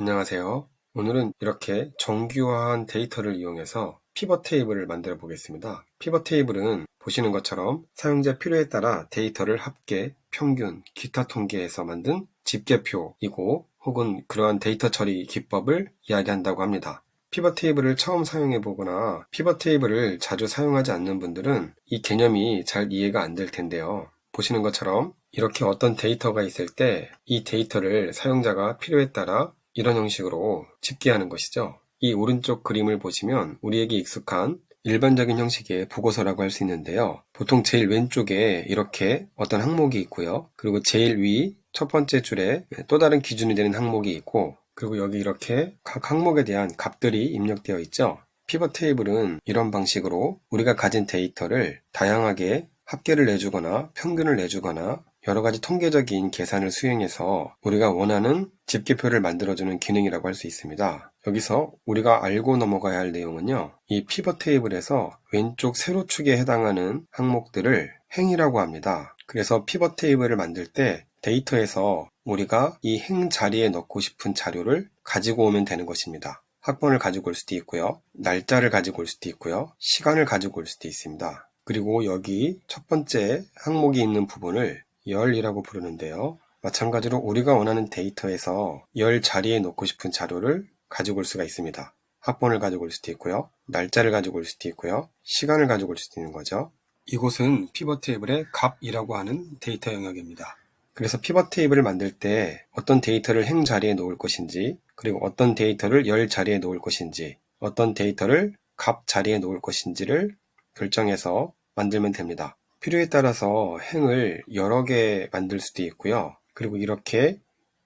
안녕하세요. 오늘은 이렇게 정규화한 데이터를 이용해서 피벗 테이블을 만들어 보겠습니다. 피벗 테이블은 보시는 것처럼 사용자 필요에 따라 데이터를 합계, 평균, 기타 통계에서 만든 집계표이고 혹은 그러한 데이터 처리 기법을 이야기한다고 합니다. 피벗 테이블을 처음 사용해 보거나 피벗 테이블을 자주 사용하지 않는 분들은 이 개념이 잘 이해가 안 될 텐데요. 보시는 것처럼 이렇게 어떤 데이터가 있을 때 이 데이터를 사용자가 필요에 따라 이런 형식으로 집계하는 것이죠. 이 오른쪽 그림을 보시면 우리에게 익숙한 일반적인 형식의 보고서라고 할 수 있는데요. 보통 제일 왼쪽에 이렇게 어떤 항목이 있고요. 그리고 제일 위 첫 번째 줄에 또 다른 기준이 되는 항목이 있고 그리고 여기 이렇게 각 항목에 대한 값들이 입력되어 있죠. 피벗 테이블은 이런 방식으로 우리가 가진 데이터를 다양하게 합계를 내주거나 평균을 내주거나 여러 가지 통계적인 계산을 수행해서 우리가 원하는 집계표를 만들어주는 기능이라고 할 수 있습니다. 여기서 우리가 알고 넘어가야 할 내용은요. 이 피벗 테이블에서 왼쪽 세로축에 해당하는 항목들을 행이라고 합니다. 그래서 피벗 테이블을 만들 때 데이터에서 우리가 이 행 자리에 넣고 싶은 자료를 가지고 오면 되는 것입니다. 학번을 가지고 올 수도 있고요. 날짜를 가지고 올 수도 있고요. 시간을 가지고 올 수도 있습니다. 그리고 여기 첫 번째 항목이 있는 부분을 열이라고 부르는데요. 마찬가지로 우리가 원하는 데이터에서 열 자리에 넣고 싶은 자료를 가지고 올 수가 있습니다. 학번을 가지고 올 수도 있고요. 날짜를 가지고 올 수도 있고요. 시간을 가지고 올 수도 있는 거죠. 이곳은 피벗 테이블의 값이라고 하는 데이터 영역입니다. 그래서 피벗 테이블을 만들 때 어떤 데이터를 행 자리에 놓을 것인지, 그리고 어떤 데이터를 열 자리에 놓을 것인지, 어떤 데이터를 값 자리에 놓을 것인지를 결정해서 만들면 됩니다. 필요에 따라서 행을 여러 개 만들 수도 있고요. 그리고 이렇게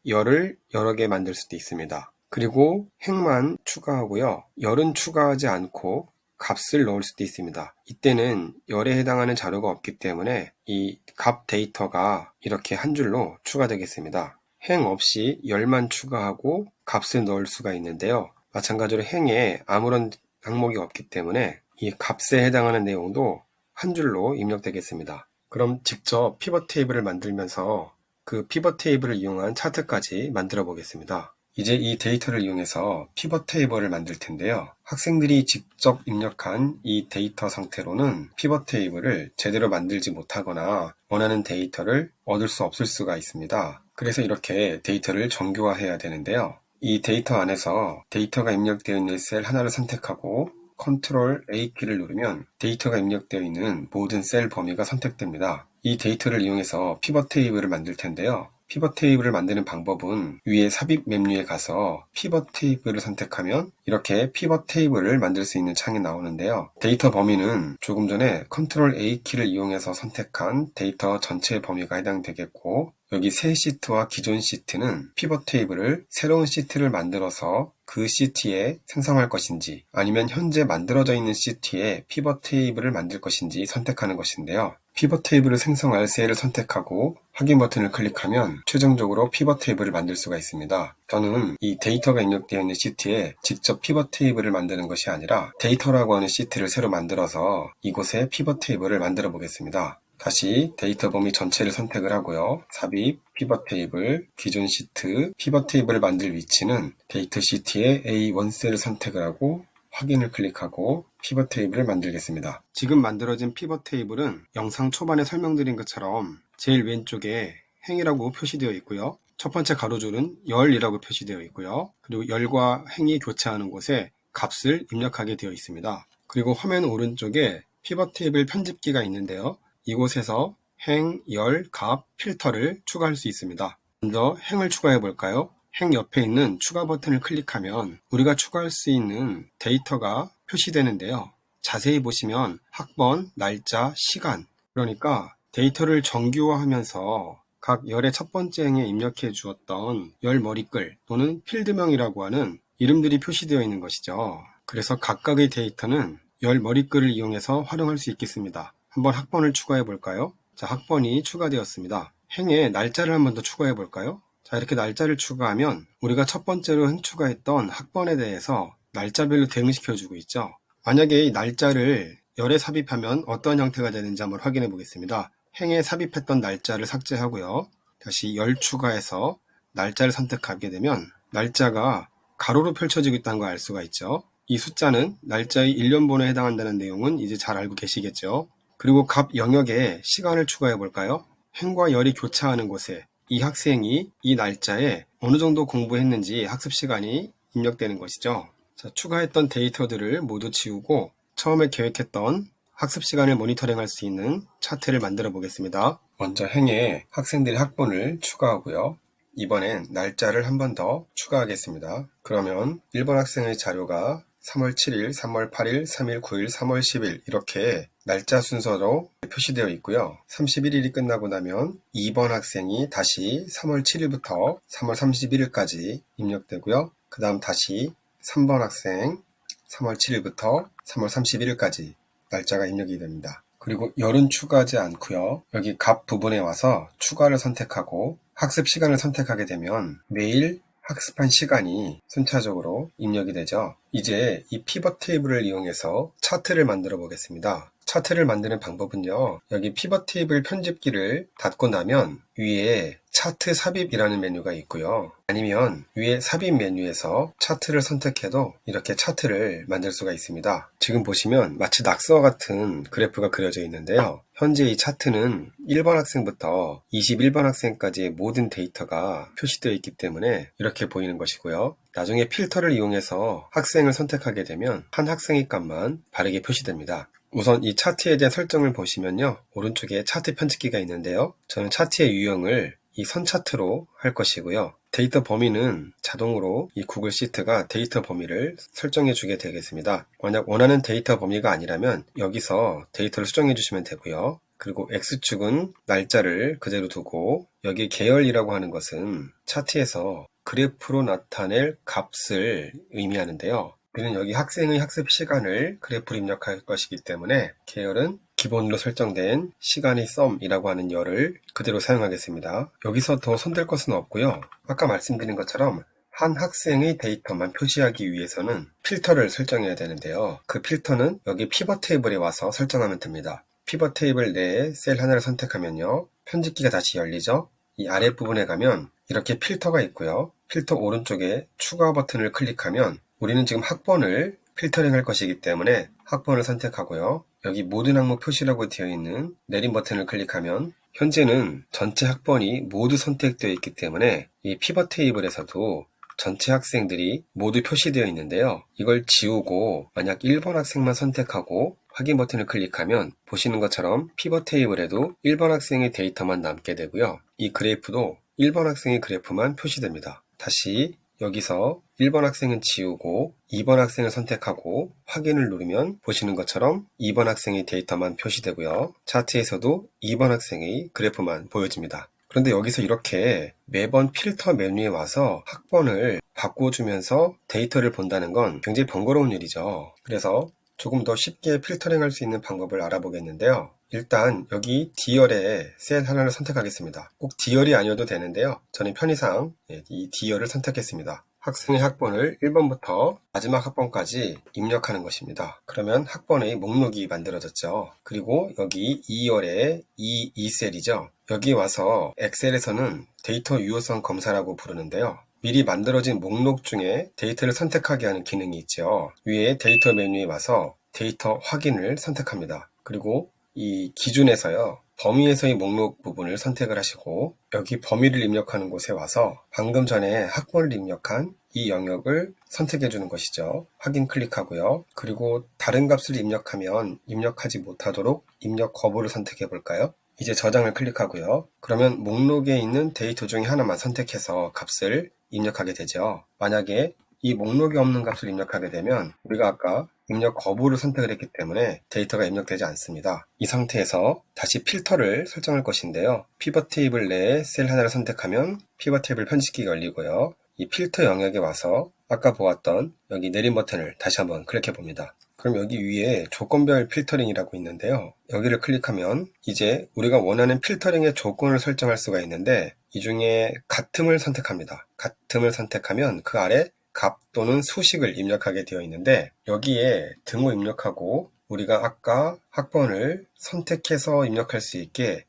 열을 여러 개 만들 수도 있습니다. 그리고 행만 추가하고요. 열은 추가하지 않고 값을 넣을 수도 있습니다. 이때는 열에 해당하는 자료가 없기 때문에 이 값 데이터가 이렇게 한 줄로 추가되겠습니다. 행 없이 열만 추가하고 값을 넣을 수가 있는데요. 마찬가지로 행에 아무런 항목이 없기 때문에 이 값에 해당하는 내용도 한 줄로 입력되겠습니다. 그럼 직접 피벗 테이블을 만들면서 그 피벗 테이블을 이용한 차트까지 만들어 보겠습니다. 이제 이 데이터를 이용해서 피벗 테이블을 만들 텐데요. 학생들이 직접 입력한 이 데이터 상태로는 피벗 테이블을 제대로 만들지 못하거나 원하는 데이터를 얻을 수 없을 수가 있습니다. 그래서 이렇게 데이터를 정교화해야 되는데요. 이 데이터 안에서 데이터가 입력되어 있는 셀 하나를 선택하고 컨트롤 A키를 누르면 데이터가 입력되어 있는 모든 셀 범위가 선택됩니다. 이 데이터를 이용해서 피벗 테이블을 만들 텐데요. 피벗 테이블을 만드는 방법은 위에 삽입 메뉴에 가서 피벗 테이블을 선택하면 이렇게 피벗 테이블을 만들 수 있는 창이 나오는데요. 데이터 범위는 조금 전에 컨트롤 A 키를 이용해서 선택한 데이터 전체 범위가 해당되겠고 여기 새 시트와 기존 시트는 피벗 테이블을 새로운 시트를 만들어서 그 시트에 생성할 것인지 아니면 현재 만들어져 있는 시트에 피벗 테이블을 만들 것인지 선택하는 것인데요. 피벗 테이블을 생성할 셀을 선택하고 확인 버튼을 클릭하면 최종적으로 피벗 테이블을 만들 수가 있습니다. 저는 이 데이터가 입력되어 있는 시트에 직접 피벗 테이블을 만드는 것이 아니라 데이터라고 하는 시트를 새로 만들어서 이곳에 피벗 테이블을 만들어 보겠습니다. 다시 데이터 범위 전체를 선택을 하고요. 삽입, 피벗 테이블, 기존 시트, 피벗 테이블을 만들 위치는 데이터 시트의 A1 셀을 선택을 하고 확인을 클릭하고 피벗 테이블을 만들겠습니다. 지금 만들어진 피벗 테이블은 영상 초반에 설명드린 것처럼 제일 왼쪽에 행이라고 표시되어 있고요. 첫 번째 가로줄은 열이라고 표시되어 있고요. 그리고 열과 행이 교차하는 곳에 값을 입력하게 되어 있습니다. 그리고 화면 오른쪽에 피벗 테이블 편집기가 있는데요. 이곳에서 행, 열, 값, 필터를 추가할 수 있습니다. 먼저 행을 추가해 볼까요? 행 옆에 있는 추가 버튼을 클릭하면 우리가 추가할 수 있는 데이터가 표시되는데요. 자세히 보시면 학번, 날짜, 시간 그러니까 데이터를 정규화하면서 각 열의 첫 번째 행에 입력해 주었던 열 머리글 또는 필드명이라고 하는 이름들이 표시되어 있는 것이죠. 그래서 각각의 데이터는 열 머리글을 이용해서 활용할 수 있겠습니다. 한번 학번을 추가해 볼까요? 자, 학번이 추가되었습니다. 행에 날짜를 한번 더 추가해 볼까요? 자, 이렇게 날짜를 추가하면 우리가 첫 번째로 행 추가했던 학번에 대해서 날짜별로 대응시켜 주고 있죠. 만약에 이 날짜를 열에 삽입하면 어떤 형태가 되는지 한번 확인해 보겠습니다. 행에 삽입했던 날짜를 삭제하고요. 다시 열 추가해서 날짜를 선택하게 되면 날짜가 가로로 펼쳐지고 있다는 걸 알 수가 있죠. 이 숫자는 날짜의 일년번호에 해당한다는 내용은 이제 잘 알고 계시겠죠. 그리고 값 영역에 시간을 추가해 볼까요? 행과 열이 교차하는 곳에 이 학생이 이 날짜에 어느 정도 공부했는지 학습 시간이 입력되는 것이죠. 자, 추가했던 데이터들을 모두 지우고 처음에 계획했던 학습 시간을 모니터링할 수 있는 차트를 만들어 보겠습니다. 먼저 행에 학생들의 학번을 추가하고요. 이번엔 날짜를 한 번 더 추가하겠습니다. 그러면 1번 학생의 자료가 3월 7일, 3월 8일, 3일 9일, 3월 10일 이렇게 날짜 순서로 표시되어 있고요. 31일이 끝나고 나면 2번 학생이 다시 3월 7일부터 3월 31일까지 입력되고요. 그 다음 다시 3번 학생 3월 7일부터 3월 31일까지 날짜가 입력이 됩니다. 그리고 열은 추가하지 않고요. 여기 값 부분에 와서 추가를 선택하고 학습 시간을 선택하게 되면 매일 학습한 시간이 순차적으로 입력이 되죠. 이제 이 피벗 테이블을 이용해서 차트를 만들어 보겠습니다. 차트를 만드는 방법은요. 여기 피벗 테이블 편집기를 닫고 나면 위에 차트 삽입이라는 메뉴가 있고요. 아니면 위에 삽입 메뉴에서 차트를 선택해도 이렇게 차트를 만들 수가 있습니다. 지금 보시면 마치 낙서와 같은 그래프가 그려져 있는데요. 현재 이 차트는 1번 학생부터 21번 학생까지의 모든 데이터가 표시되어 있기 때문에 이렇게 보이는 것이고요. 나중에 필터를 이용해서 학생을 선택하게 되면 한 학생의 값만 바르게 표시됩니다. 우선 이 차트에 대한 설정을 보시면요. 오른쪽에 차트 편집기가 있는데요. 저는 차트의 유형을 이 선 차트로 할 것이고요. 데이터 범위는 자동으로 이 구글 시트가 데이터 범위를 설정해 주게 되겠습니다. 만약 원하는 데이터 범위가 아니라면 여기서 데이터를 수정해 주시면 되고요. 그리고 X축은 날짜를 그대로 두고 여기 계열이라고 하는 것은 차트에서 그래프로 나타낼 값을 의미하는데요. 우리는 여기 학생의 학습 시간을 그래프로 입력할 것이기 때문에 계열은 기본으로 설정된 시간의 썸이라고 하는 열을 그대로 사용하겠습니다. 여기서 더 손댈 것은 없고요. 아까 말씀드린 것처럼 한 학생의 데이터만 표시하기 위해서는 필터를 설정해야 되는데요. 그 필터는 여기 피벗 테이블에 와서 설정하면 됩니다. 피벗 테이블 내에 셀 하나를 선택하면요. 편집기가 다시 열리죠. 이 아랫부분에 가면 이렇게 필터가 있고요. 필터 오른쪽에 추가 버튼을 클릭하면 우리는 지금 학번을 필터링 할 것이기 때문에 학번을 선택하고요. 여기 모든 항목 표시라고 되어 있는 내림 버튼을 클릭하면 현재는 전체 학번이 모두 선택되어 있기 때문에 이 피벗 테이블에서도 전체 학생들이 모두 표시되어 있는데요. 이걸 지우고 만약 1번 학생만 선택하고 확인 버튼을 클릭하면 보시는 것처럼 피벗 테이블에도 1번 학생의 데이터만 남게 되고요. 이 그래프도 1번 학생의 그래프만 표시됩니다. 다시 여기서 1번 학생은 지우고 2번 학생을 선택하고 확인을 누르면 보시는 것처럼 2번 학생의 데이터만 표시되고요. 차트에서도 2번 학생의 그래프만 보여집니다. 그런데 여기서 이렇게 매번 필터 메뉴에 와서 학번을 바꿔주면서 데이터를 본다는 건 굉장히 번거로운 일이죠. 그래서 조금 더 쉽게 필터링 할 수 있는 방법을 알아보겠는데요. 일단 여기 D열에 셀 하나를 선택하겠습니다. 꼭 D열이 아니어도 되는데요. 저는 편의상 이 D열을 선택했습니다. 학생의 학번을 1번부터 마지막 학번까지 입력하는 것입니다. 그러면 학번의 목록이 만들어졌죠. 그리고 여기 2열에 이 2셀이죠. 여기 와서 엑셀에서는 데이터 유효성 검사라고 부르는데요. 미리 만들어진 목록 중에 데이터를 선택하게 하는 기능이 있죠. 위에 데이터 메뉴에 와서 데이터 확인을 선택합니다. 그리고 이 기준에서요. 범위에서의 목록 부분을 선택을 하시고 여기 범위를 입력하는 곳에 와서 방금 전에 학번을 입력한 이 영역을 선택해 주는 것이죠. 확인 클릭하고요. 그리고 다른 값을 입력하면 입력하지 못하도록 입력 거부를 선택해 볼까요? 이제 저장을 클릭하고요. 그러면 목록에 있는 데이터 중에 하나만 선택해서 값을 입력하게 되죠. 만약에 이 목록에 없는 값을 입력하게 되면 우리가 아까 입력 거부를 선택을 했기 때문에 데이터가 입력되지 않습니다. 이 상태에서 다시 필터를 설정할 것인데요. 피벗 테이블 내에 셀 하나를 선택하면 피벗 테이블 편집기가 열리고요. 이 필터 영역에 와서 아까 보았던 여기 내림 버튼을 다시 한번 클릭해 봅니다. 그럼 여기 위에 조건별 필터링이라고 있는데요. 여기를 클릭하면 이제 우리가 원하는 필터링의 조건을 설정할 수가 있는데 이 중에 같음을 선택합니다. 같음을 선택하면 그 아래 값 또는 수식을 입력하게 되어 있는데 여기에 등호 입력하고 우리가 아까 학번을 선택해서 입력할 수 있게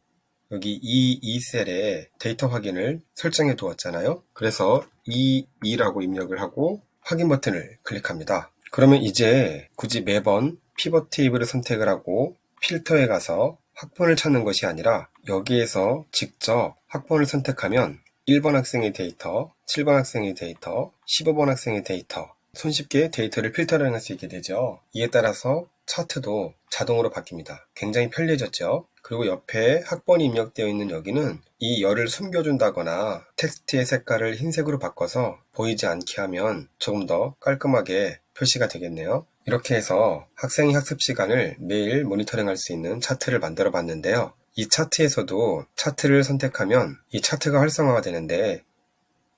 여기 이, 이 셀에 데이터 확인을 설정해 두었잖아요. 그래서 22라고 입력을 하고 확인 버튼을 클릭합니다. 그러면 이제 굳이 매번 피벗 테이블을 선택을 하고 필터에 가서 학번을 찾는 것이 아니라 여기에서 직접 학번을 선택하면 1번 학생의 데이터, 7번 학생의 데이터, 15번 학생의 데이터 손쉽게 데이터를 필터를 할수 있게 되죠. 이에 따라서 차트도 자동으로 바뀝니다. 굉장히 편리해졌죠. 그리고 옆에 학번이 입력되어 있는 여기는 이 열을 숨겨준다거나 텍스트의 색깔을 흰색으로 바꿔서 보이지 않게 하면 조금 더 깔끔하게 표시가 되겠네요. 이렇게 해서 학생의 학습 시간을 매일 모니터링 할 수 있는 차트를 만들어 봤는데요. 이 차트에서도 차트를 선택하면 이 차트가 활성화가 되는데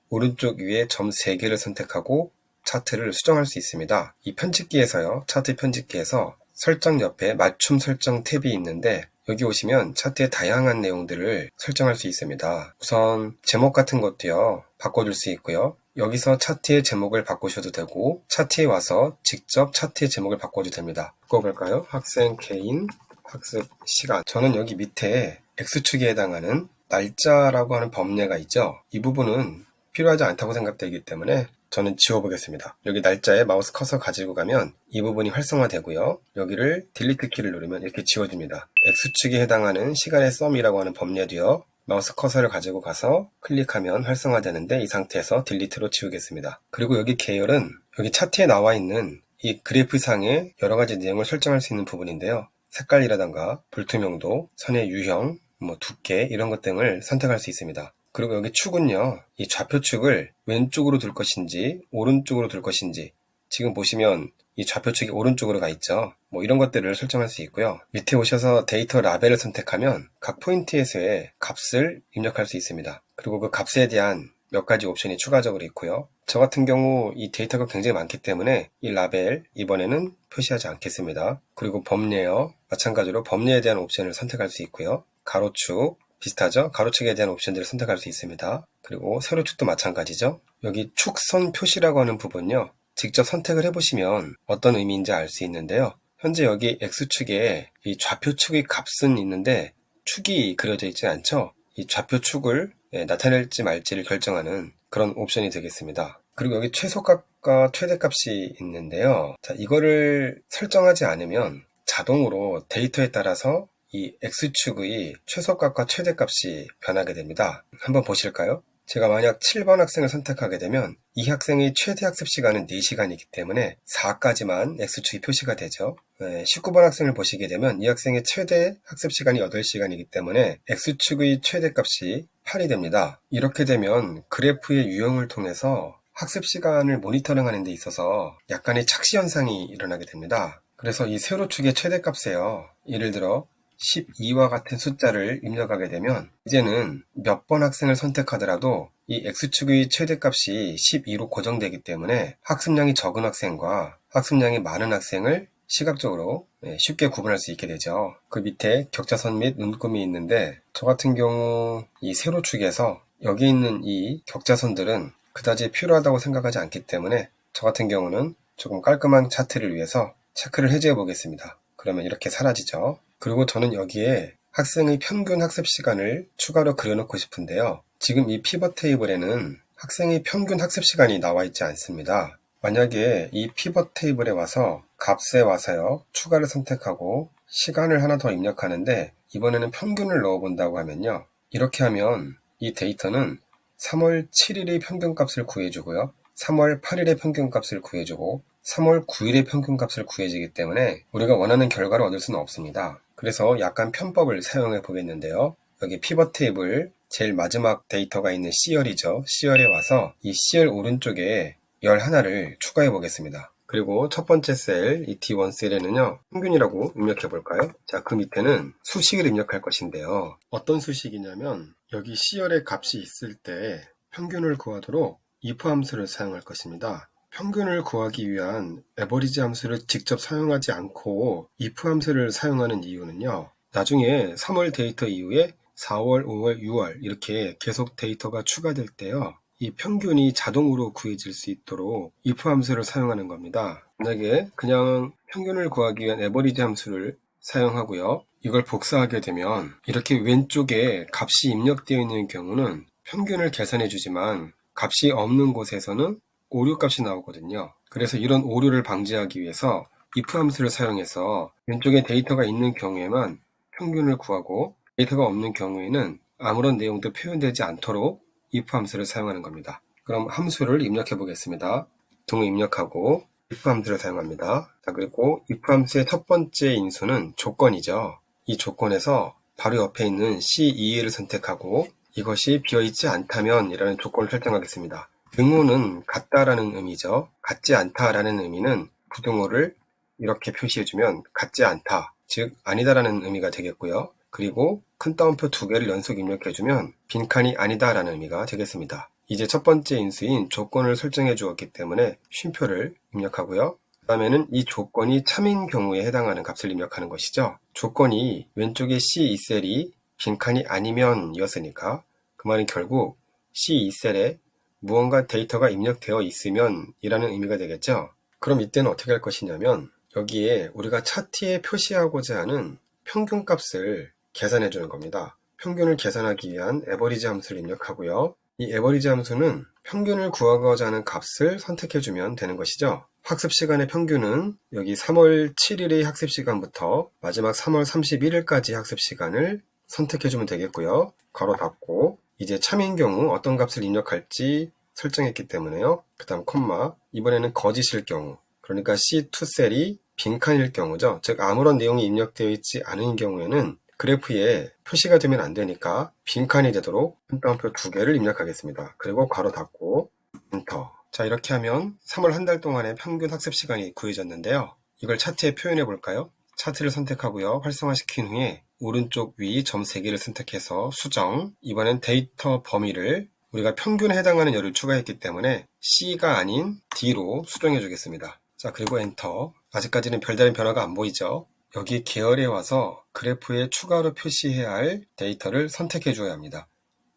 오른쪽 위에 점 3개를 선택하고 차트를 수정할 수 있습니다. 이 편집기에서요. 차트 편집기에서 설정 옆에 맞춤 설정 탭이 있는데 여기 오시면 차트의 다양한 내용들을 설정할 수 있습니다. 우선 제목 같은 것도요. 바꿔줄 수 있고요. 여기서 차트의 제목을 바꾸셔도 되고 차트에 와서 직접 차트의 제목을 바꿔도 됩니다. 바꿔볼까요? 학생 개인 학습 시간 저는 여기 밑에 X축에 해당하는 날짜라고 하는 법례가 있죠. 이 부분은 필요하지 않다고 생각되기 때문에 저는 지워보겠습니다. 여기 날짜에 마우스 커서 가지고 가면 이 부분이 활성화되고요. 여기를 딜리트 키를 누르면 이렇게 지워집니다. X축에 해당하는 시간의 썸이라고 하는 법례도요. 마우스 커서를 가지고 가서 클릭하면 활성화되는데 이 상태에서 딜리트로 지우겠습니다. 그리고 여기 계열은 여기 차트에 나와 있는 이 그래프상의 여러 가지 내용을 설정할 수 있는 부분인데요. 색깔이라던가 불투명도, 선의 유형, 뭐 두께 이런 것 등을 선택할 수 있습니다. 그리고 여기 축은요, 이 좌표축을 왼쪽으로 둘 것인지, 오른쪽으로 둘 것인지, 지금 보시면 이 좌표축이 오른쪽으로 가 있죠. 뭐 이런 것들을 설정할 수 있고요. 밑에 오셔서 데이터 라벨을 선택하면 각 포인트에서의 값을 입력할 수 있습니다. 그리고 그 값에 대한 몇 가지 옵션이 추가적으로 있고요. 저 같은 경우 이 데이터가 굉장히 많기 때문에 이 라벨 이번에는 표시하지 않겠습니다. 그리고 법례요. 마찬가지로 법례에 대한 옵션을 선택할 수 있고요. 가로축, 비슷하죠? 가로축에 대한 옵션들을 선택할 수 있습니다. 그리고 세로축도 마찬가지죠? 여기 축선 표시라고 하는 부분요. 직접 선택을 해보시면 어떤 의미인지 알 수 있는데요. 현재 여기 X축에 이 좌표축의 값은 있는데 축이 그려져 있지 않죠? 이 좌표축을 예, 나타낼지 말지를 결정하는 그런 옵션이 되겠습니다. 그리고 여기 최소값과 최대값이 있는데요. 자, 이거를 설정하지 않으면 자동으로 데이터에 따라서 이 X축의 최소값과 최대값이 변하게 됩니다. 한번 보실까요? 제가 만약 7번 학생을 선택하게 되면 이 학생의 최대 학습 시간은 4시간이기 때문에 4까지만 X축이 표시가 되죠. 19번 학생을 보시게 되면 이 학생의 최대 학습 시간이 8시간이기 때문에 X축의 최대값이 8이 됩니다. 이렇게 되면 그래프의 유형을 통해서 학습 시간을 모니터링하는 데 있어서 약간의 착시 현상이 일어나게 됩니다. 그래서 이 세로축의 최대값에요. 예를 들어 12와 같은 숫자를 입력하게 되면 이제는 몇 번 학생을 선택하더라도 이 X축의 최대값이 12로 고정되기 때문에 학습량이 적은 학생과 학습량이 많은 학생을 시각적으로 네, 쉽게 구분할 수 있게 되죠. 그 밑에 격자선 및 눈금이 있는데 저 같은 경우 이 세로축에서 여기 있는 이 격자선들은 그다지 필요하다고 생각하지 않기 때문에 저 같은 경우는 조금 깔끔한 차트를 위해서 체크를 해제해 보겠습니다. 그러면 이렇게 사라지죠. 그리고 저는 여기에 학생의 평균 학습 시간을 추가로 그려놓고 싶은데요. 지금 이 피벗 테이블에는 학생의 평균 학습 시간이 나와 있지 않습니다. 만약에 이 피벗 테이블에 와서 값에 와서요. 추가를 선택하고 시간을 하나 더 입력하는데 이번에는 평균을 넣어본다고 하면요. 이렇게 하면 이 데이터는 3월 7일의 평균값을 구해주고요. 3월 8일의 평균값을 구해주고 3월 9일의 평균값을 구해주기 때문에 우리가 원하는 결과를 얻을 수는 없습니다. 그래서 약간 편법을 사용해 보겠는데요. 여기 피벗 테이블 제일 마지막 데이터가 있는 C열이죠. C열에 와서 이 C열 오른쪽에 열 하나를 추가해 보겠습니다. 그리고 첫 번째 셀, 이 D1 셀에는요, 평균이라고 입력해 볼까요? 자, 그 밑에는 수식을 입력할 것인데요. 어떤 수식이냐면, 여기 C열의 값이 있을 때 평균을 구하도록 if 함수를 사용할 것입니다. 평균을 구하기 위한 에버리지 함수를 직접 사용하지 않고 if 함수를 사용하는 이유는요. 나중에 3월 데이터 이후에 4월, 5월, 6월 이렇게 계속 데이터가 추가될 때요. 이 평균이 자동으로 구해질 수 있도록 if 함수를 사용하는 겁니다. 만약에 그냥 평균을 구하기 위한 에버리지 함수를 사용하고요. 이걸 복사하게 되면 이렇게 왼쪽에 값이 입력되어 있는 경우는 평균을 계산해 주지만 값이 없는 곳에서는 오류 값이 나오거든요. 그래서 이런 오류를 방지하기 위해서 if 함수를 사용해서 왼쪽에 데이터가 있는 경우에만 평균을 구하고 데이터가 없는 경우에는 아무런 내용도 표현되지 않도록 if 함수를 사용하는 겁니다. 그럼 함수를 입력해 보겠습니다. 동을 입력하고 if 함수를 사용합니다. 자, 그리고 if 함수의 첫 번째 인수는 조건이죠. 이 조건에서 바로 옆에 있는 C2를 선택하고 이것이 비어있지 않다면 이라는 조건을 설정하겠습니다. 등호는 같다라는 의미죠. 같지 않다라는 의미는 부등호를 이렇게 표시해주면 같지 않다, 즉 아니다라는 의미가 되겠고요. 그리고 큰 따옴표 두 개를 연속 입력해주면 빈칸이 아니다라는 의미가 되겠습니다. 이제 첫 번째 인수인 조건을 설정해 주었기 때문에 쉼표를 입력하고요. 그 다음에는 이 조건이 참인 경우에 해당하는 값을 입력하는 것이죠. 조건이 왼쪽에 C2셀이 빈칸이 아니면 이었으니까 그 말은 결국 C2셀에 무언가 데이터가 입력되어 있으면 이라는 의미가 되겠죠. 그럼 이때는 어떻게 할 것이냐면 여기에 우리가 차트에 표시하고자 하는 평균 값을 계산해 주는 겁니다. 평균을 계산하기 위한 에버리지 함수를 입력하고요. 이 에버리지 함수는 평균을 구하고자 하는 값을 선택해 주면 되는 것이죠. 학습 시간의 평균은 여기 3월 7일의 학습 시간부터 마지막 3월 31일까지 학습 시간을 선택해 주면 되겠고요. 괄호 닫고 이제 참인 경우 어떤 값을 입력할지 설정했기 때문에요. 그 다음 콤마 이번에는 거짓일 경우 그러니까 C2셀이 빈칸일 경우죠. 즉 아무런 내용이 입력되어 있지 않은 경우에는 그래프에 표시가 되면 안 되니까 빈칸이 되도록 한 따옴표 두 개를 입력하겠습니다. 그리고 괄호 닫고 엔터 자 이렇게 하면 3월 한 달 동안의 평균 학습 시간이 구해졌는데요. 이걸 차트에 표현해 볼까요? 차트를 선택하고요. 활성화시킨 후에 오른쪽 위 점 3개를 선택해서 수정 이번엔 데이터 범위를 우리가 평균에 해당하는 열을 추가했기 때문에 C가 아닌 D로 수정해 주겠습니다. 자 그리고 엔터 아직까지는 별다른 변화가 안 보이죠? 여기 계열에 와서 그래프에 추가로 표시해야 할 데이터를 선택해 줘야 합니다.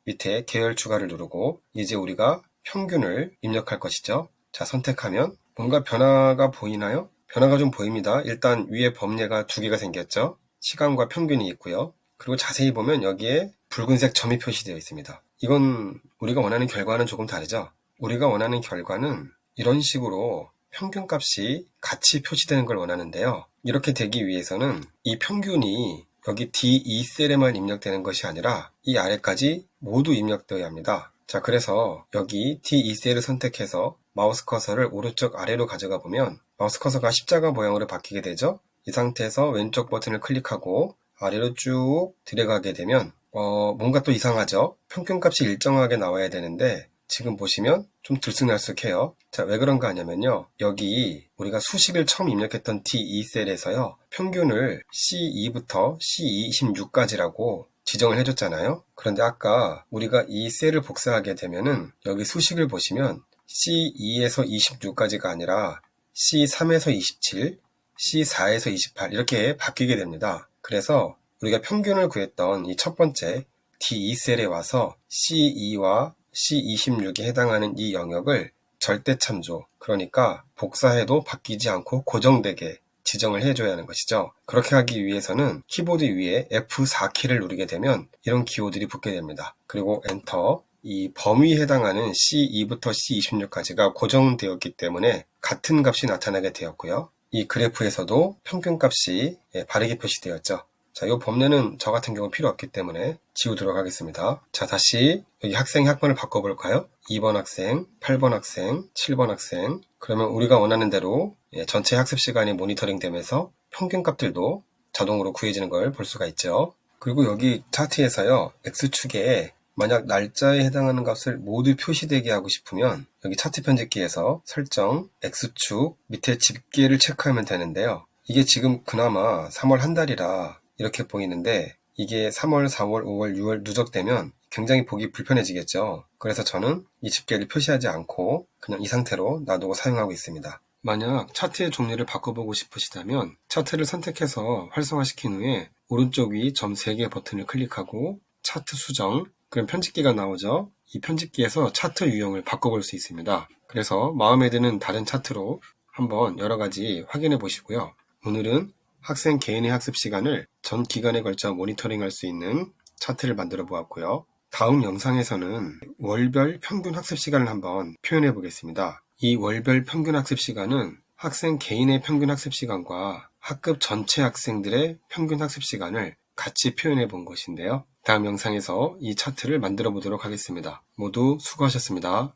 밑에 계열 추가를 누르고 이제 우리가 평균을 입력할 것이죠. 자 선택하면 뭔가 변화가 보이나요? 변화가 좀 보입니다. 일단 위에 범례가 두 개가 생겼죠. 시간과 평균이 있고요. 그리고 자세히 보면 여기에 붉은색 점이 표시되어 있습니다. 이건 우리가 원하는 결과는 조금 다르죠. 우리가 원하는 결과는 이런 식으로 평균값이 같이 표시되는 걸 원하는데요. 이렇게 되기 위해서는 이 평균이 여기 D2셀에만 입력되는 것이 아니라 이 아래까지 모두 입력되어야 합니다. 자, 그래서 여기 D2셀을 선택해서 마우스 커서를 오른쪽 아래로 가져가 보면 마우스 커서가 십자가 모양으로 바뀌게 되죠. 이 상태에서 왼쪽 버튼을 클릭하고 아래로 쭉 들어가게 되면 어, 뭔가 또 이상하죠? 평균값이 일정하게 나와야 되는데 지금 보시면 좀 들쑥날쑥해요. 자, 왜 그런가 하냐면요. 여기 우리가 수식을 처음 입력했던 D2셀에서요. 평균을 C2부터 C26까지라고 지정을 해줬잖아요. 그런데 아까 우리가 이 셀을 복사하게 되면은 여기 수식을 보시면 C2에서 26까지가 아니라 C3에서 27, C4에서 28 이렇게 바뀌게 됩니다. 그래서 우리가 평균을 구했던 이 첫 번째 D2셀에 와서 C2와 C26에 해당하는 이 영역을 절대 참조, 그러니까 복사해도 바뀌지 않고 고정되게 지정을 해줘야 하는 것이죠. 그렇게 하기 위해서는 키보드 위에 F4키를 누르게 되면 이런 기호들이 붙게 됩니다. 그리고 엔터, 이 범위에 해당하는 C2부터 C26까지가 고정되었기 때문에 같은 값이 나타나게 되었고요. 이 그래프에서도 평균값이 예, 바르게 표시되었죠. 자, 이 범례는 저 같은 경우 필요 없기 때문에 지우도록 하겠습니다. 자, 다시 여기 학생 학번을 바꿔볼까요? 2번 학생, 8번 학생, 7번 학생. 그러면 우리가 원하는 대로 예, 전체 학습 시간이 모니터링 되면서 평균 값들도 자동으로 구해지는 걸 볼 수가 있죠. 그리고 여기 차트에서요, X축에 만약 날짜에 해당하는 값을 모두 표시되게 하고 싶으면 여기 차트 편집기에서 설정 X축 밑에 집계를 체크하면 되는데요. 이게 지금 그나마 3월 한 달이라 이렇게 보이는데 이게 3월, 4월, 5월, 6월 누적되면 굉장히 보기 불편해지겠죠. 그래서 저는 이 집계를 표시하지 않고 그냥 이 상태로 놔두고 사용하고 있습니다. 만약 차트의 종류를 바꿔보고 싶으시다면 차트를 선택해서 활성화시킨 후에 오른쪽 위 점 3개 버튼을 클릭하고 차트 수정 그럼 편집기가 나오죠. 이 편집기에서 차트 유형을 바꿔볼 수 있습니다. 그래서 마음에 드는 다른 차트로 한번 여러 가지 확인해 보시고요. 오늘은 학생 개인의 학습 시간을 전 기간에 걸쳐 모니터링 할 수 있는 차트를 만들어 보았고요. 다음 영상에서는 월별 평균 학습 시간을 한번 표현해 보겠습니다. 이 월별 평균 학습 시간은 학생 개인의 평균 학습 시간과 학급 전체 학생들의 평균 학습 시간을 같이 표현해 본 것인데요. 다음 영상에서 이 차트를 만들어 보도록 하겠습니다. 모두 수고하셨습니다.